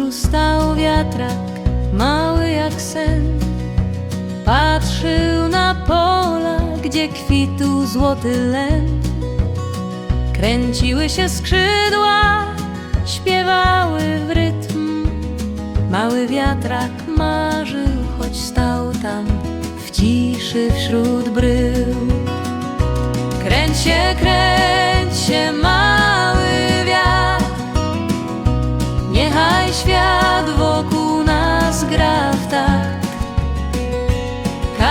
morzu stał wiatrak, mały jak sen. Patrzył na pola, gdzie kwitł złoty len. Kręciły się skrzydła, śpiewały w rytm. Mały wiatrak marzył, choć stał tam w ciszy wśród brył.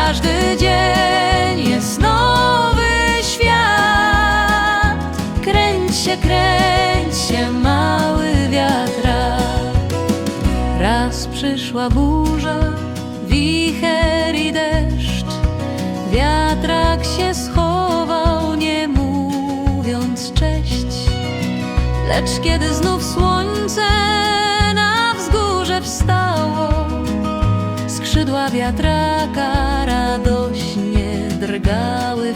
Każdy dzień jest nowy świat. Kręć się, kręć się, mały wiatrak. Raz przyszła burza, wicher i deszcz. Wiatrak się schował, nie mówiąc cześć. Lecz kiedy znów słońce wiatraka radośnie drgały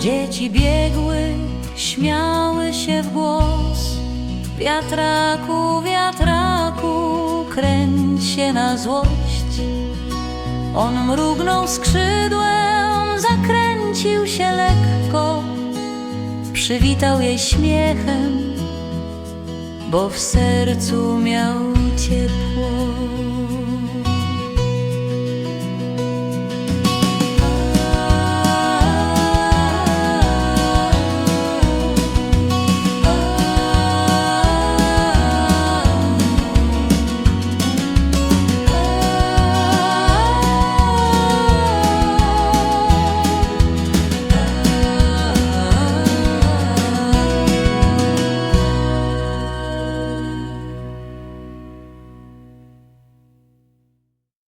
Dzieci biegły, śmiały się w głos. Wiatraku, wiatraku, kręć się na złość. On mrugnął skrzydłem, zakręcił się lekko. Przywitał jej śmiechem, bo w sercu miał